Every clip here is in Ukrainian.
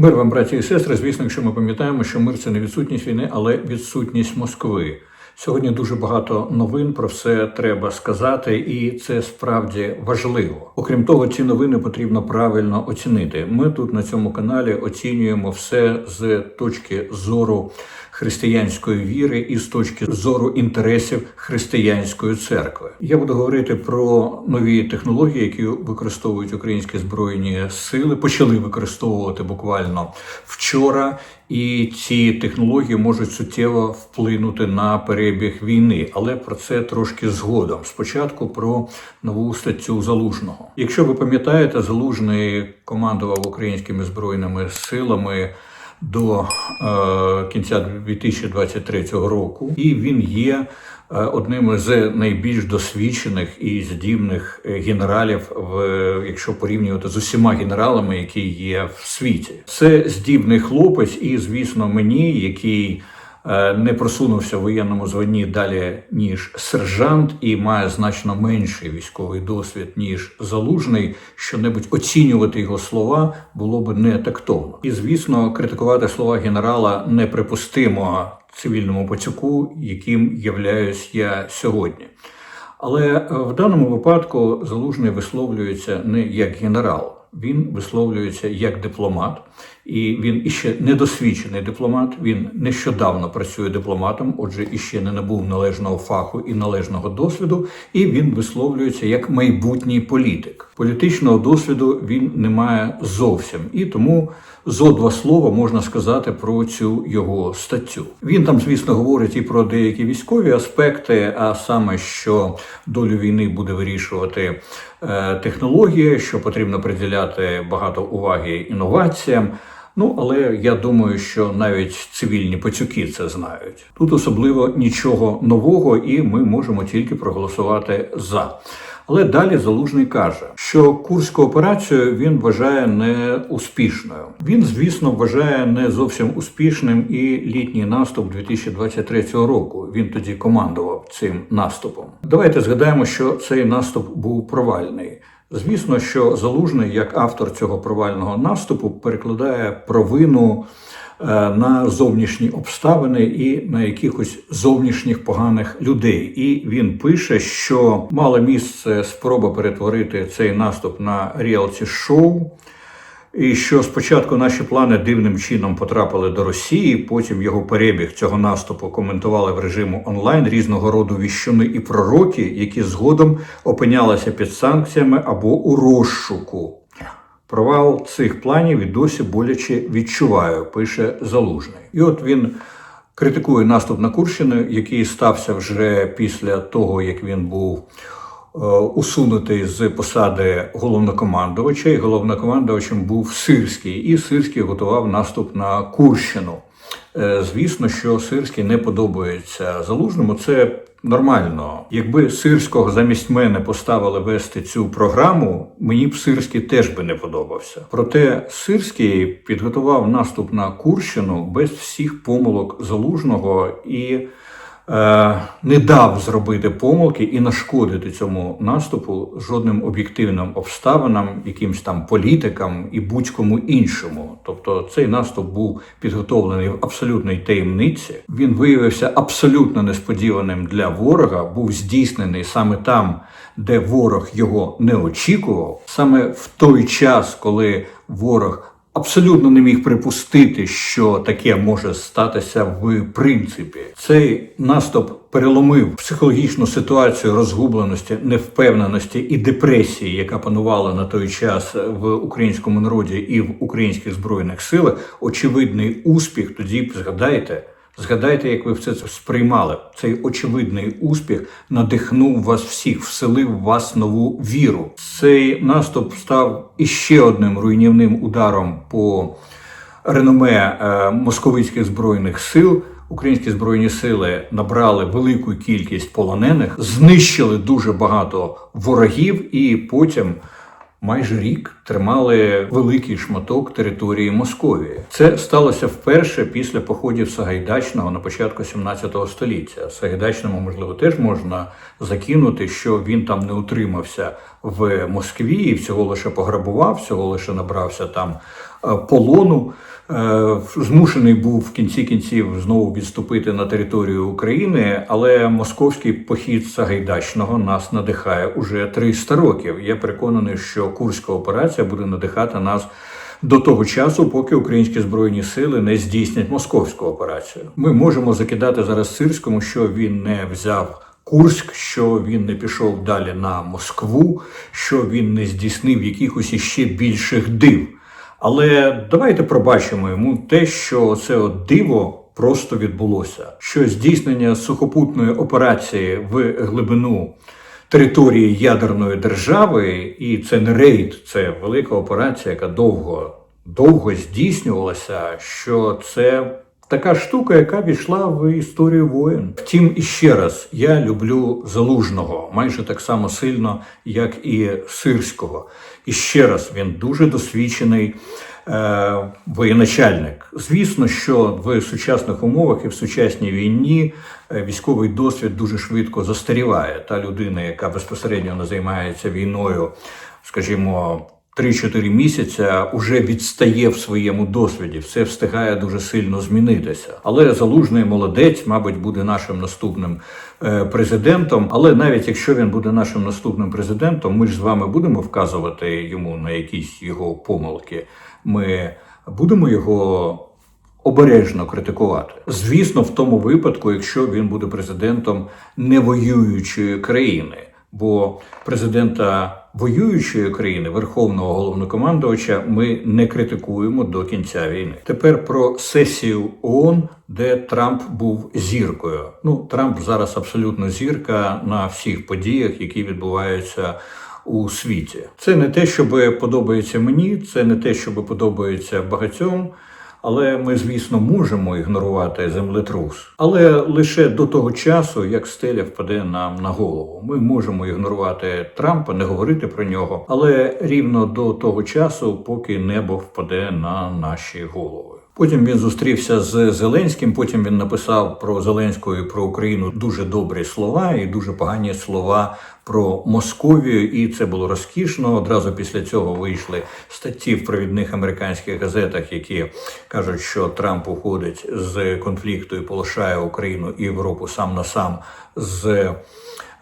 Мир вам, браті і сестри. Звісно, якщо ми пам'ятаємо, що мир це не відсутність війни, але відсутність Москви. Сьогодні дуже багато новин про все треба сказати, і це справді важливо. Окрім того, ці новини потрібно правильно оцінити. Ми тут на цьому каналі оцінюємо все з точки зору християнської віри і з точки зору інтересів християнської церкви. Я буду говорити про нові технології, які використовують українські збройні сили, почали використовувати буквально вчора. І ці технології можуть суттєво вплинути на перебіг війни, але про це трошки згодом. Спочатку про нову статтю залужного. Якщо ви пам'ятаєте, залужний командував українськими збройними силами до е, кінця 2023 року, і він є одним з найбільш досвідчених і здібних е, генералів, в якщо порівнювати з усіма генералами, які є в світі. Це здібний хлопець, і звісно, мені, який е, не просунувся в воєнному званні далі ніж сержант, і має значно менший військовий досвід ніж залужний. Щонебудь оцінювати його слова було б не тактовно. І звісно, критикувати слова генерала неприпустимо цивільному пацюку, яким являюсь я сьогодні. Але е, в даному випадку залужний висловлюється не як генерал, він висловлюється як дипломат, і він іще недосвідчений дипломат. Він нещодавно працює дипломатом, отже, іще не набув належного фаху і належного досвіду. І він висловлюється як майбутній політик. Політичного досвіду він не має зовсім і тому. Зо два слова можна сказати про цю його статтю. Він там, звісно, говорить і про деякі військові аспекти, а саме, що долю війни буде вирішувати е, технологія, що потрібно приділяти багато уваги інноваціям. Ну, але я думаю, що навіть цивільні пацюки це знають. Тут особливо нічого нового, і ми можемо тільки проголосувати за. Але далі залужний каже, що курську операцію він вважає неуспішною. Він, звісно, вважає не зовсім успішним і літній наступ 2023 року. Він тоді командував цим наступом. Давайте згадаємо, що цей наступ був провальний. Звісно, що залужний, як автор цього провального наступу, перекладає провину е, на зовнішні обставини і на якихось зовнішніх поганих людей. І він пише, що мала місце спроба перетворити цей наступ на ріалті шоу. І що спочатку наші плани дивним чином потрапили до Росії, потім його перебіг цього наступу коментували в режиму онлайн різного роду віщуни і пророки, які згодом опинялися під санкціями або у розшуку. Провал цих планів і досі боляче відчуваю, пише Залужний. І от він критикує наступ на Курщину, який стався вже після того, як він був усунутий з посади головнокомандувача, і головнокомандувачем був Сирський, і Сирський готував наступ на Курщину. Е, Звісно, що Сирський не подобається залужному. Це нормально. Якби Сирського замість мене поставили вести цю програму, мені б Сирський теж би не подобався. Проте Сирський підготував наступ на Курщину без всіх помилок залужного і е, не дав зробити помилки і нашкодити цьому наступу жодним об'єктивним обставинам, якимсь там політикам і будь-кому іншому. Тобто цей наступ був підготовлений в абсолютній таємниці. Він виявився абсолютно несподіваним для ворога, був здійснений саме там, де ворог його не очікував, саме в той час, коли ворог абсолютно не міг припустити, що таке може статися в принципі. Цей наступ переломив психологічну ситуацію розгубленості, невпевненості і депресії, яка панувала на той час в українському народі і в українських збройних силах. Очевидний успіх. Тоді згадайте. Згадайте, як ви все це сприймали. Цей очевидний успіх надихнув вас всіх, вселив в вас нову віру. Цей наступ став іще одним руйнівним ударом по реноме московицьких збройних сил. Українські збройні сили набрали велику кількість полонених, знищили дуже багато ворогів, і потім майже рік тримали великий шматок території Московії. Це сталося вперше після походів Сагайдачного на початку 17 століття. Сагайдачному, можливо, теж можна закинути, що він там не утримався в Москві і всього лише пограбував, всього лише набрався там е, полону. Е, Змушений був в кінці кінців знову відступити на територію України, але московський похід Сагайдачного нас надихає уже 300 років. Я переконаний, що Курська операція буде надихати нас до того часу, поки українські збройні сили не здійснять московську операцію. Ми можемо закидати зараз Сирському, що він не взяв. Курськ, що він не пішов далі на Москву, що він не здійснив якихось іще більших див. Але давайте пробачимо йому те, що це от диво просто відбулося. Що здійснення сухопутної операції в глибину території ядерної держави, і це не рейд, це велика операція, яка довго, довго здійснювалася. Що це така штука, яка війшла в історію воєн. Втім, іще раз, я люблю залужного майже так само сильно, як і сирського. І ще раз він дуже досвідчений. е, Воєначальник, звісно, що в сучасних умовах і в сучасній війні е, військовий досвід дуже швидко застаріває. Та людина, яка безпосередньо не займається війною, скажімо, 3-4 місяця уже відстає в своєму досвіді, все встигає дуже сильно змінитися. Але залужний молодець, мабуть, буде нашим наступним е, президентом. Але навіть якщо він буде нашим наступним президентом, ми ж з вами будемо вказувати йому на якісь його помилки. Ми будемо його. Обережно критикувати, звісно, в тому випадку, якщо він буде президентом невоюючої країни, бо президента воюючої країни, верховного головнокомандувача, ми не критикуємо до кінця війни. Тепер про сесію ООН, де Трамп був зіркою. Ну, Трамп зараз абсолютно зірка на всіх подіях, які відбуваються. У світі це не те, що подобається мені, це не те, що подобається багатьом. Але ми, звісно, можемо ігнорувати землетрус, але лише до того часу, як стеля впаде нам на голову. Ми можемо ігнорувати Трампа, не говорити про нього, але рівно до того часу, поки небо впаде на наші голови. Потім він зустрівся з Зеленським. Потім він написав про Зеленського і про Україну дуже добрі слова і дуже погані слова про Московію. І це було розкішно. Одразу після цього вийшли статті в провідних американських газетах, які кажуть, що Трамп уходить з конфлікту і полишає Україну і Європу сам на сам з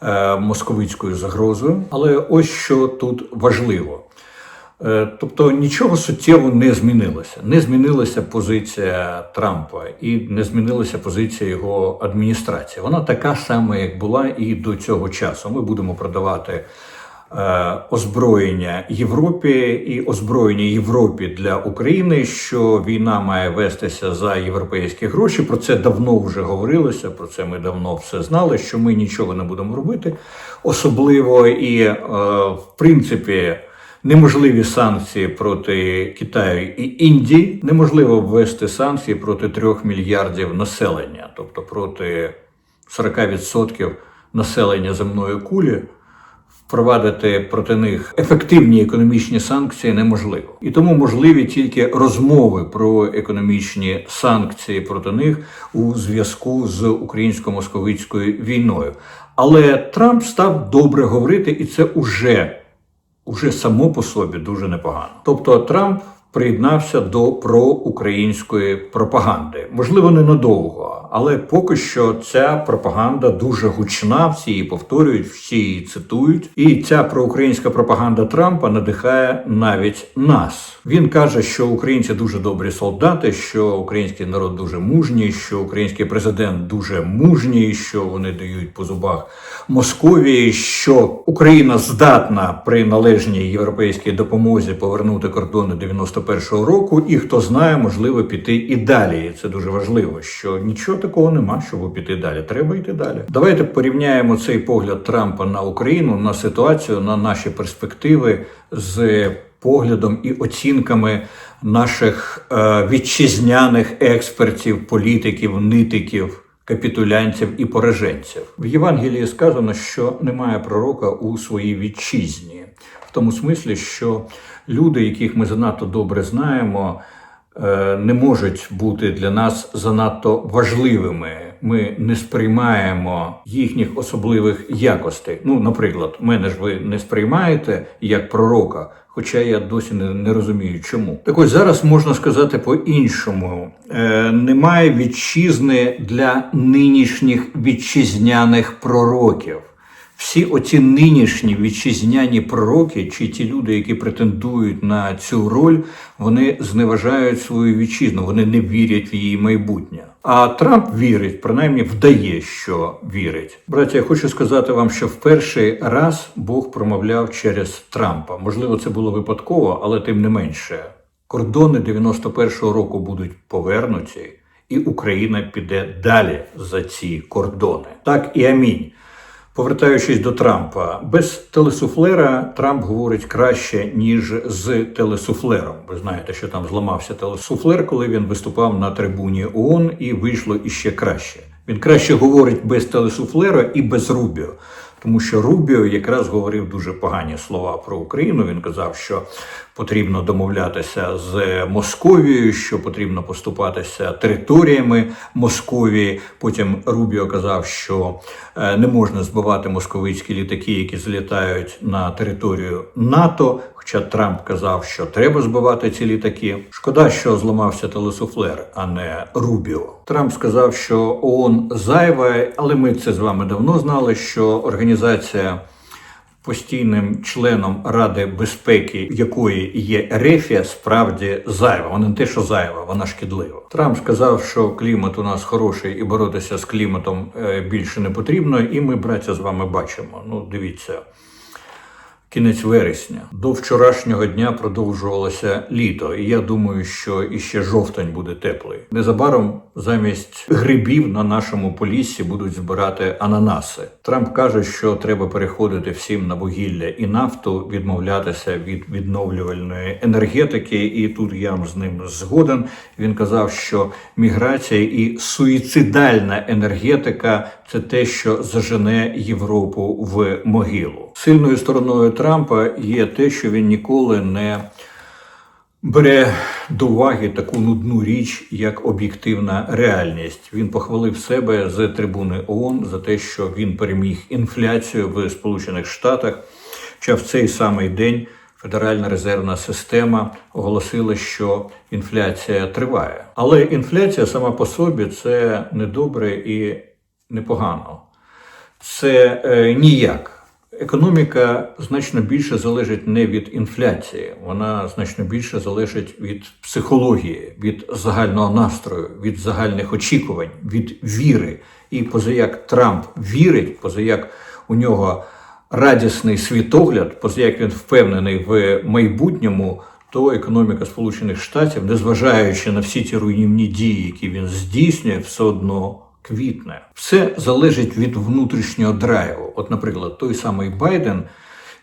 е, московицькою загрозою. Але ось що тут важливо. Е, Тобто нічого суттєво не змінилося. Не змінилася позиція Трампа і не змінилася позиція його адміністрації. Вона така сама, як була і до цього часу. Ми будемо продавати е, озброєння Європі і озброєння Європі для України, що війна має вестися за європейські гроші. Про це давно вже говорилося. Про це ми давно все знали. Що ми нічого не будемо робити, особливо і е, в принципі. Неможливі санкції проти Китаю і Індії, неможливо ввести санкції проти 3 мільярдів населення, тобто проти 40% населення земної кулі. Впровадити проти них ефективні економічні санкції неможливо, і тому можливі тільки розмови про економічні санкції проти них у зв'язку з українсько-московицькою війною. Але Трамп став добре говорити, і це уже уже само по собі дуже непогано. Тобто Трамп приєднався до проукраїнської пропаганди. Можливо, ненадовго, але поки що ця пропаганда дуже гучна. Всі її повторюють, всі її цитують. І ця проукраїнська пропаганда Трампа надихає навіть нас. Він каже, що українці дуже добрі солдати, що український народ дуже мужній, що український президент дуже мужній, що вони дають по зубах Московії, що Україна здатна при належній європейській допомозі повернути кордони 91-го року, і хто знає, можливо, піти і далі. Це дуже важливо, що нічого такого нема, щоб піти далі. Треба йти далі. Давайте порівняємо цей погляд Трампа на Україну, на ситуацію, на наші перспективи з поглядом і оцінками наших е, вітчизняних експертів, політиків, нитиків. Капітулянців і пораженців в Євангелії сказано, що немає пророка у своїй вітчизні, в тому смислі, що люди, яких ми занадто добре знаємо, не можуть бути для нас занадто важливими. ми не сприймаємо їхніх особливих якостей. Ну, наприклад, мене ж ви не сприймаєте як пророка. Хоча я досі не, не розумію, чому. Так ось зараз можна сказати по-іншому: е, немає вітчизни для нинішніх вітчизняних пророків. Всі оці нинішні вітчизняні пророки, чи ті люди, які претендують на цю роль, вони зневажають свою вітчизну, вони не вірять в її майбутнє. А Трамп вірить, принаймні вдає, що вірить. Браття, я хочу сказати вам, що в перший раз Бог промовляв через Трампа. Можливо, це було випадково, але тим не менше. Кордони 91-го року будуть повернуті, і Україна піде далі за ці кордони. Так і амінь. Повертаючись до Трампа, без телесуфлера Трамп говорить краще, ніж з телесуфлером. Ви знаєте, що там зламався телесуфлер, коли він виступав на трибуні ООН, і вийшло іще краще. Він краще говорить без телесуфлера і без Рубіо. Тому що Рубіо якраз говорив дуже погані слова про Україну. Він казав, що потрібно домовлятися з Московією, що потрібно поступатися територіями Московії. Потім Рубіо казав, що е, не можна збивати московицькі літаки, які злітають на територію НАТО. Хоча Трамп казав, що треба збивати ці літаки. Шкода, що зламався телесуфлер, а не Рубіо. Трамп сказав, що ООН зайва, але ми це з вами давно знали, що організація постійним членом Ради безпеки, якої є Рефія, справді зайва. Вона не те, що зайва, вона шкідлива. Трамп сказав, що клімат у нас хороший і боротися з кліматом е, більше не потрібно. І ми, браття, з вами бачимо. Ну, дивіться. Кінець вересня до вчорашнього дня продовжувалося літо, і я думаю, що іще жовтень буде теплий. Незабаром замість грибів на нашому поліссі будуть збирати ананаси. Трамп каже, що треба переходити всім на вугілля і нафту, відмовлятися від відновлювальної енергетики. І тут я з ним згоден. Він казав, що міграція і суїцидальна енергетика це те, що зажене Європу в могилу. Сильною стороною Трампа є те, що він ніколи не бере до уваги таку нудну річ, як об'єктивна реальність. Він похвалив себе з трибуни ООН за те, що він переміг інфляцію в Сполучених Штатах. Хоча в цей самий день Федеральна резервна система оголосила, що інфляція триває. Але інфляція сама по собі це недобре і непогано. Це е, ніяк. Економіка значно більше залежить не від інфляції, вона значно більше залежить від психології, від загального настрою, від загальних очікувань, від віри. І позаяк Трамп вірить, позаяк у нього радісний світогляд, позаяк він впевнений в майбутньому, то економіка Сполучених Штатів, незважаючи на всі ті руйнівні дії, які він здійснює, все одно квітне. Все залежить від внутрішнього драйву. От, наприклад, той самий Байден,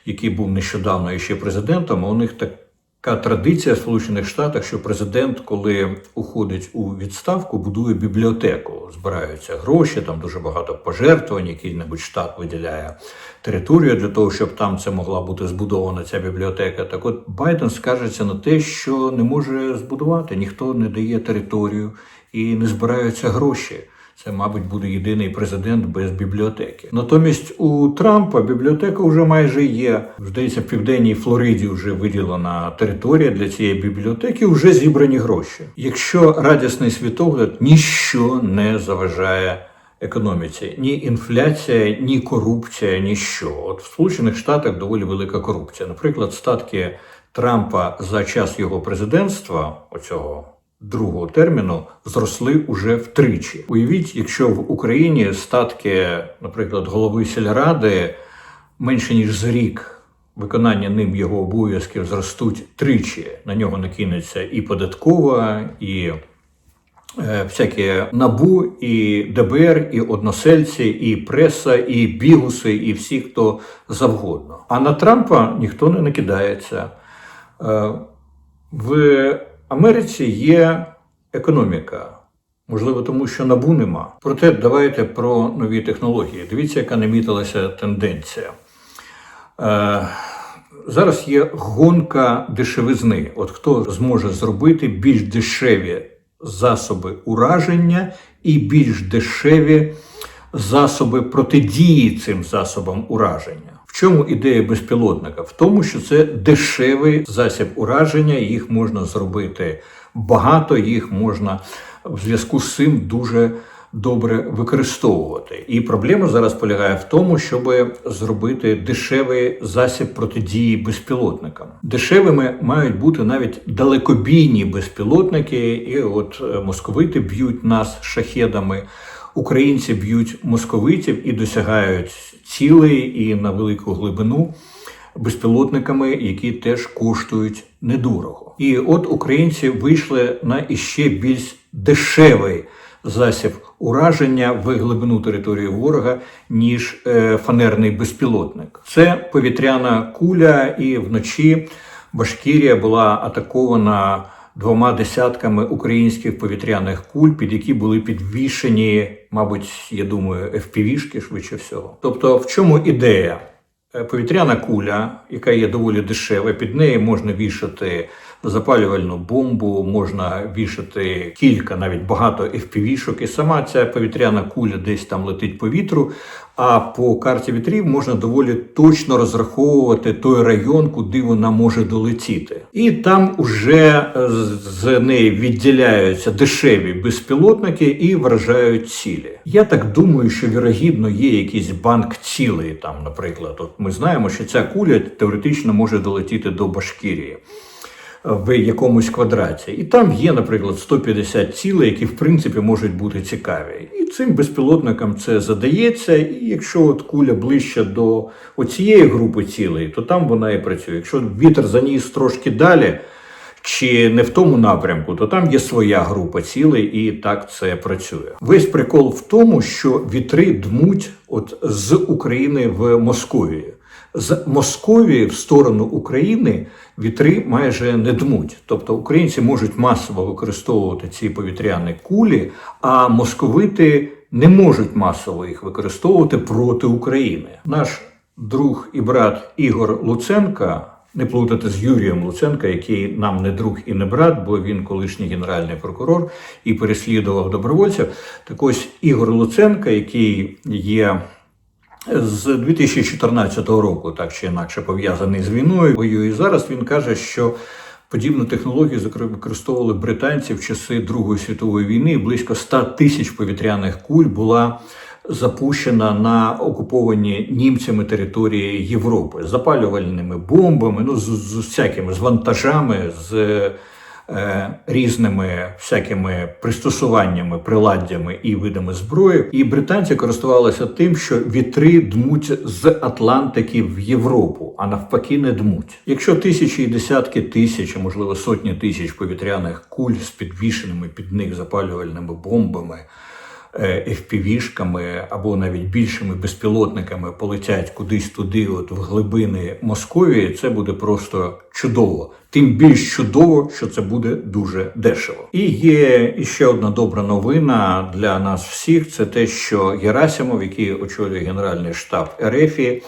який був нещодавно ще президентом, у них така традиція в Сполучених Штатах, що президент, коли уходить у відставку, будує бібліотеку. Збираються гроші, там дуже багато пожертвувань, який-небудь штат виділяє територію для того, щоб там це могла бути збудована ця бібліотека. Так от Байден скаржиться на те, що не може збудувати, ніхто не дає територію і не збираються гроші. Це, мабуть, буде єдиний президент без бібліотеки. Натомість у Трампа бібліотека вже майже є. Здається, в південній Флориді вже виділена територія для цієї бібліотеки, вже зібрані гроші. Якщо радісний світогляд, ніщо не заважає. Економіці ні інфляція, ні корупція, ніщо. От в Сполучених Штатах доволі велика корупція. Наприклад, статки Трампа за час його президентства, оцього другого терміну зросли уже втричі. Уявіть, якщо в Україні статки, наприклад, голови сільради менше ніж за рік виконання ним його обов'язків зростуть тричі. На нього накинеться і податкова, і е, Всякі набу, і ДБР, і односельці, і преса, і бігуси, і всі, хто завгодно. А на Трампа ніхто не накидається. Е, в Америці є економіка. Можливо, тому що набу нема. Проте давайте про нові технології. Дивіться, яка намітилася тенденція. Е, зараз є гонка дешевизни. От хто зможе зробити більш дешеві засоби ураження і більш дешеві засоби протидії цим засобам ураження. Чому ідея безпілотника? В тому, що це дешевий засіб ураження, їх можна зробити багато, їх можна в зв'язку з цим дуже добре використовувати. І проблема зараз полягає в тому, щоб зробити дешевий засіб протидії безпілотникам. Дешевими мають бути навіть далекобійні безпілотники, і от е, московити б'ють нас шахедами. Українці б'ють московитів і досягають цілей і на велику глибину безпілотниками, які теж коштують недорого. І от українці вийшли на іще більш дешевий засіб ураження в глибину території ворога, ніж е, фанерний безпілотник. Це повітряна куля, і вночі Башкірія була атакована двома десятками українських повітряних куль, під які були підвішені, мабуть, я думаю, FPV-шки швидше всього. Тобто, в чому ідея? Е, Повітряна куля, яка є доволі дешева, під неї можна вішати запалювальну бомбу, можна вішати кілька, навіть багато FPV-шок, і сама ця повітряна куля десь там летить по вітру. А по карті вітрів можна доволі точно розраховувати той район, куди вона може долетіти. І там уже е, з неї відділяються дешеві безпілотники і вражають цілі. Я так думаю, що вірогідно є якийсь банк цілей там, наприклад. От ми знаємо, що ця куля теоретично може долетіти до Башкірії в якомусь квадраті. І там є, наприклад, 150 цілей, які в принципі можуть бути цікаві. І цим безпілотникам це задається. І якщо от куля ближче до оцієї групи цілей, то там вона і працює. Якщо вітер заніс трошки далі. Чи не в тому напрямку, то там є своя група цілей, і так це працює. Весь прикол в тому, що вітри дмуть от з України в Московію. З Московії в сторону України вітри майже не дмуть. Тобто українці можуть масово використовувати ці повітряні кулі, а московити не можуть масово їх використовувати проти України. Наш друг і брат Ігор Луценка. Не плутати з Юрієм Луценка, який нам не друг і не брат, бо він колишній генеральний прокурор і переслідував добровольців. Так ось Ігор Луценка, який є з 2014 року, так чи інакше пов'язаний з війною, воює зараз. Він каже, що подібну технологію використовували британці в часи Другої світової війни. Близько 100 тисяч повітряних куль була запущена на окуповані німцями території Європи з запалювальними бомбами, ну з, з всякими з вантажами. з різними всякими пристосуваннями, приладдями і видами зброї. І британці користувалися тим, що вітри дмуть з Атлантики в Європу, а навпаки, не дмуть. Якщо тисячі і десятки тисяч, а можливо сотні тисяч повітряних куль з підвішеними під них запалювальними бомбами. Е, FPV-шками або навіть більшими безпілотниками полетять кудись туди, от в глибини Московії, це буде просто чудово. Тим більш чудово, що це буде дуже дешево. І є ще одна добра новина для нас всіх: це те, що Герасимов, який очолює Генеральний штаб РФі,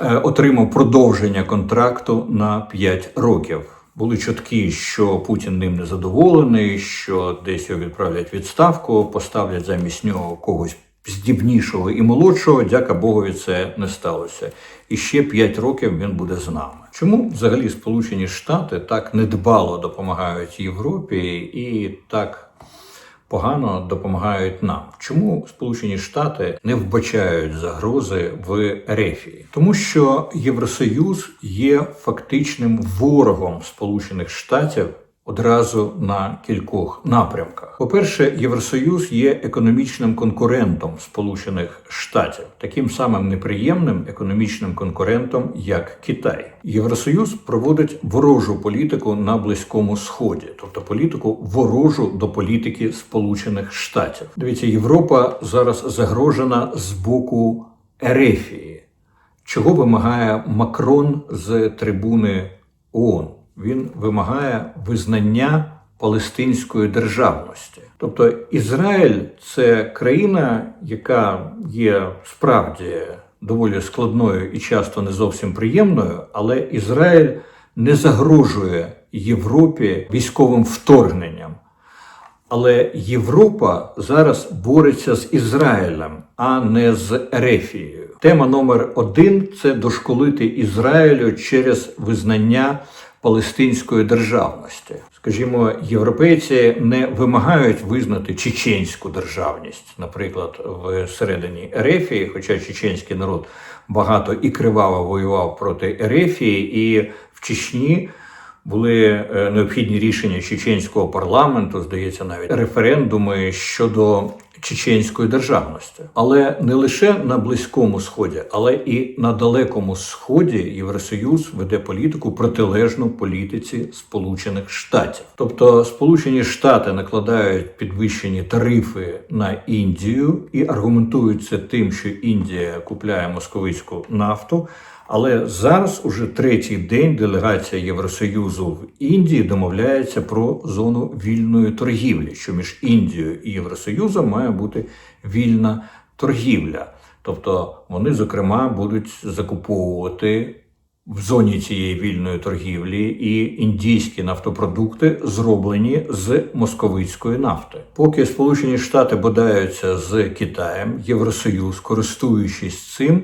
е, отримав продовження контракту на 5 років. Були чутки, що Путін ним не задоволений, що десь його відправлять відставку, поставлять замість нього когось здібнішого і молодшого. Дяка Богові, це не сталося. І ще 5 років він буде з нами. Чому взагалі Сполучені Штати так недбало допомагають Європі і так погано допомагають нам. Чому Сполучені Штати не вбачають загрози в Рефії? Тому що Євросоюз є фактичним ворогом Сполучених Штатів одразу на кількох напрямках. По-перше, Євросоюз є економічним конкурентом Сполучених Штатів, таким самим неприємним економічним конкурентом, як Китай. Євросоюз проводить ворожу політику на близькому сході, тобто політику ворожу до політики Сполучених Штатів. Дивіться, Європа зараз загрожена з боку Ерефії. Чого вимагає Макрон з трибуни ООН? Він вимагає визнання палестинської державності. Тобто Ізраїль це країна, яка є справді доволі складною і часто не зовсім приємною, але Ізраїль не загрожує Європі військовим вторгненням. Але Європа зараз бореться з Ізраїлем, а не з Ерефією. Тема номер один це дошколити Ізраїлю через визнання палестинської державності. Скажімо, європейці не вимагають визнати чеченську державність, наприклад, в середині Ерефії, хоча чеченський народ багато і криваво воював проти Ерефії, і в Чечні були е, необхідні рішення чеченського парламенту, здається, навіть референдуми щодо чеченської державності. Але не лише на близькому сході, але і на далекому сході Євросоюз веде політику протилежну політиці Сполучених Штатів. Тобто Сполучені Штати накладають підвищені тарифи на Індію і аргументують це тим, що Індія купляє московицьку нафту. Але зараз уже третій день делегація Євросоюзу в Індії домовляється про зону вільної торгівлі, що між Індією і Євросоюзом має бути вільна торгівля. Тобто вони, зокрема, будуть закуповувати в зоні цієї вільної торгівлі і індійські нафтопродукти зроблені з московицької нафти. Поки Сполучені Штати бодаються з Китаєм, Євросоюз, користуючись цим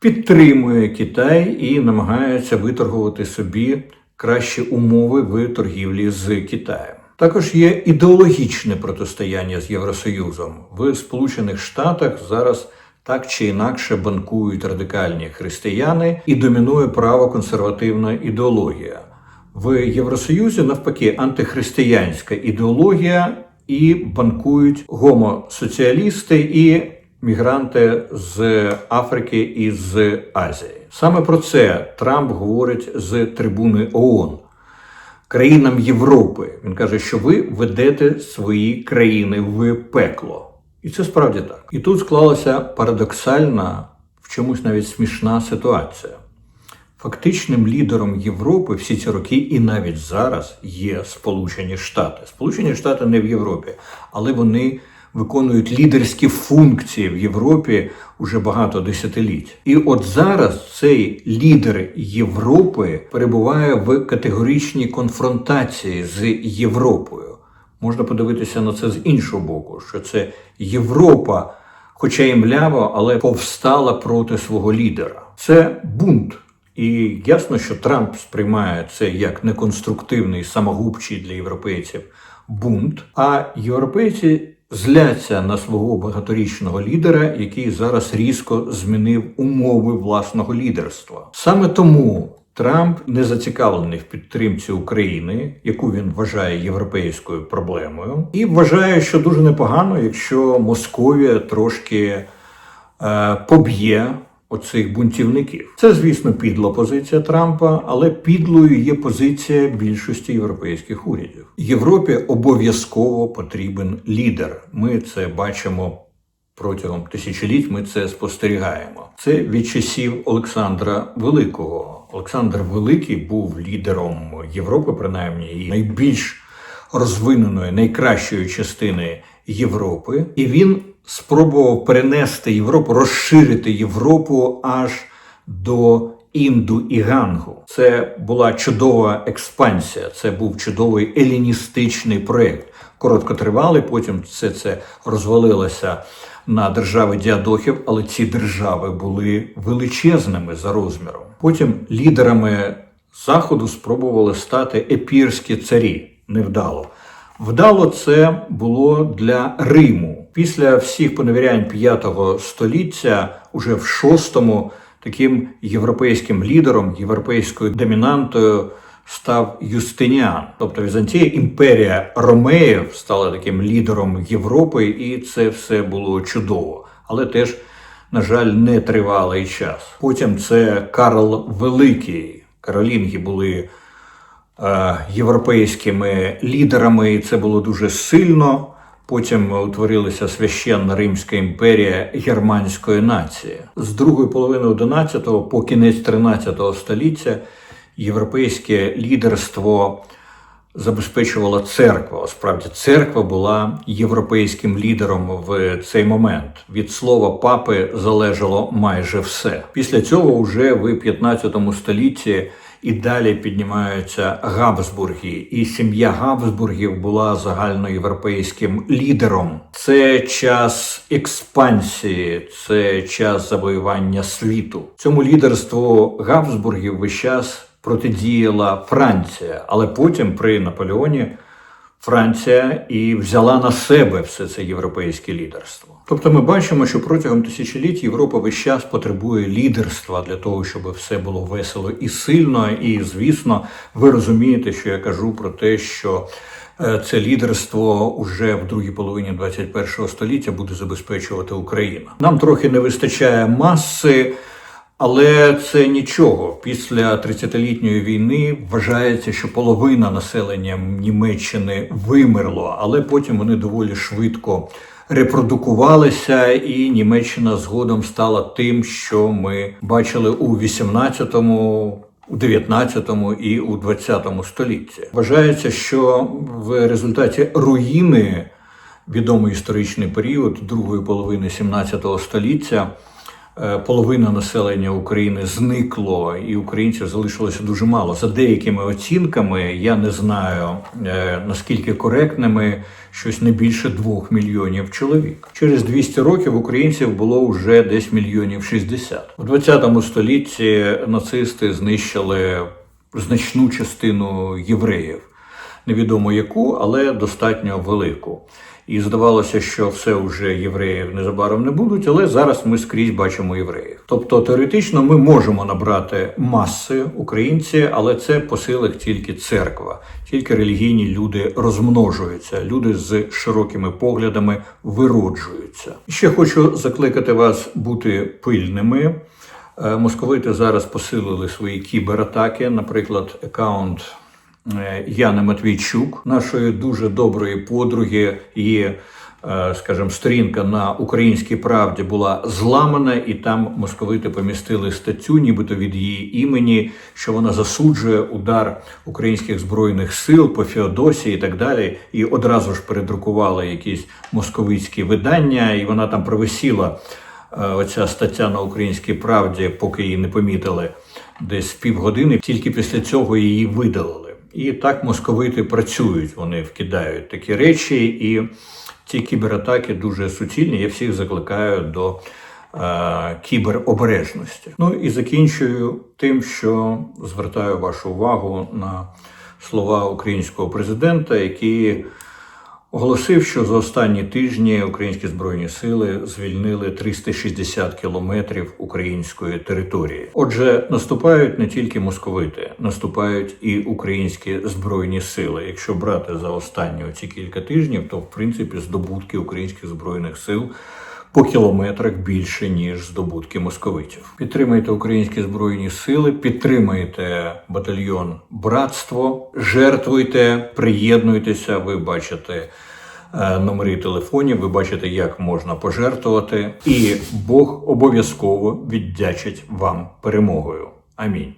підтримує Китай і намагається виторгувати собі кращі умови в торгівлі з Китаєм. Також є ідеологічне протистояння з Євросоюзом в Сполучених Штатах зараз. Так чи інакше банкують радикальні християни і домінує правоконсервативна ідеологія. В Євросоюзі навпаки антихристиянська ідеологія і банкують гомосоціалісти і мігранти з Африки і з Азії. Саме про це Трамп говорить з трибуни ООН. Країнам Європи він каже, що ви ведете свої країни в пекло, і це справді так. І тут склалася парадоксальна, в чомусь навіть смішна ситуація. Фактичним лідером Європи всі ці роки і навіть зараз є Сполучені Штати. Сполучені Штати не в Європі, але вони виконують лідерські функції в Європі уже багато десятиліть. І от зараз цей лідер Європи перебуває в категоричній конфронтації з Європою. Можна подивитися на це з іншого боку, що це Європа, хоча і мляво, але повстала проти свого лідера. Це бунт. І ясно, що Трамп сприймає це як неконструктивний самогубчий для європейців бунт. А європейці зляться на свого багаторічного лідера, який зараз різко змінив умови власного лідерства. Саме тому. Трамп не зацікавлений в підтримці України, яку він вважає європейською проблемою, і вважає, що дуже непогано, якщо Московія трошки е, поб'є оцих бунтівників. Це, звісно, підла позиція Трампа, але підлою є позиція більшості європейських урядів. Європі обов'язково потрібен лідер. Ми це бачимо. Протягом тисячоліть ми це спостерігаємо. Це від часів Олександра Великого. Олександр Великий був лідером Європи, принаймні і найбільш розвиненої, найкращої частини Європи, і він спробував перенести Європу, розширити Європу аж до Інду і Гангу. Це була чудова експансія, це був чудовий еліністичний проєкт. Короткотривалий, потім все це розвалилося на держави діадохів, але ці держави були величезними за розміром. Потім лідерами заходу спробували стати епірські царі. Невдало. Вдало це було для Риму. Після всіх поневірянь п'ятого століття, уже в шостому, таким європейським лідером, європейською домінантою став Юстиніан. Тобто Візантія, імперія Ромеїв стала таким лідером Європи, і це все було чудово. Але теж, на жаль, не тривалий час. Потім це Карл Великий. Каролінги були. Е, європейськими лідерами, і це було дуже сильно. Потім утворилася священна Римська імперія германської нації. З другої половини 11-го по кінець 13-го століття європейське лідерство забезпечувала церква. Справді, церква була європейським лідером в цей момент. Від слова папи залежало майже все. Після цього, вже в 15 столітті і далі піднімаються Габсбурги. І сім'я Габсбургів була загальноєвропейським лідером. Це час експансії, це час завоювання світу. Цьому лідерству Габсбургів весь час протидіяла Франція, але потім при Наполеоні. Франція і взяла на себе все це європейське лідерство. Тобто ми бачимо, що протягом тисячоліть Європа весь час потребує лідерства для того, щоб все було весело і сильно. І звісно, ви розумієте, що я кажу про те, що е, це лідерство уже в другій половині 21 століття буде забезпечувати Україна. Нам трохи не вистачає маси. Але це нічого. Після 30-літньої війни вважається, що половина населення Німеччини вимерло, але потім вони доволі швидко репродукувалися, і Німеччина згодом стала тим, що ми бачили у 18-му, у 19-му і у 20-му столітті. Вважається, що в результаті руїни відомий історичний період другої половини 17 століття. Е, половина населення України зникло, і українців залишилося дуже мало. За деякими оцінками, я не знаю е, наскільки коректними, щось не більше двох мільйонів чоловік. Через 200 років українців було вже десь мільйонів 60. У 20 столітті нацисти знищили значну частину євреїв. Невідомо яку, але достатньо велику. І здавалося, що все вже євреїв незабаром не будуть, але зараз ми скрізь бачимо євреїв. Тобто теоретично ми можемо набрати маси українці, але це по силах тільки церква, тільки релігійні люди розмножуються, люди з широкими поглядами вироджуються. Ще хочу закликати вас бути пильними. Е, Московити зараз посилили свої кібератаки, наприклад, аккаунт Яни Матвійчук, нашої дуже доброї подруги. Її, е, скажімо, сторінка на українській правді була зламана, і там московити помістили статтю, нібито від її імені, що вона засуджує удар українських збройних сил по Феодосії і так далі. І одразу ж передрукували якісь московицькі видання, і вона там провисіла. е, Оця стаття на українській правді, поки її не помітили десь півгодини. Тільки після цього її видалили. І так московити працюють. Вони вкидають такі речі, і ці кібератаки дуже суцільні. Я всіх закликаю до е, кіберобережності. Ну і закінчую тим, що звертаю вашу увагу на слова українського президента, який оголосив, що за останні тижні українські збройні сили звільнили 360 кілометрів української території. Отже, наступають не тільки московити, наступають і українські збройні сили. Якщо брати за останні ці кілька тижнів, то в принципі здобутки українських збройних сил. По кілометрах більше ніж здобутки московитів. Підтримайте українські збройні сили, підтримайте батальйон братство, жертвуйте, приєднуйтеся. Ви бачите е, номери телефонів, ви бачите, як можна пожертвувати, і Бог обов'язково віддячить вам перемогою. Амінь.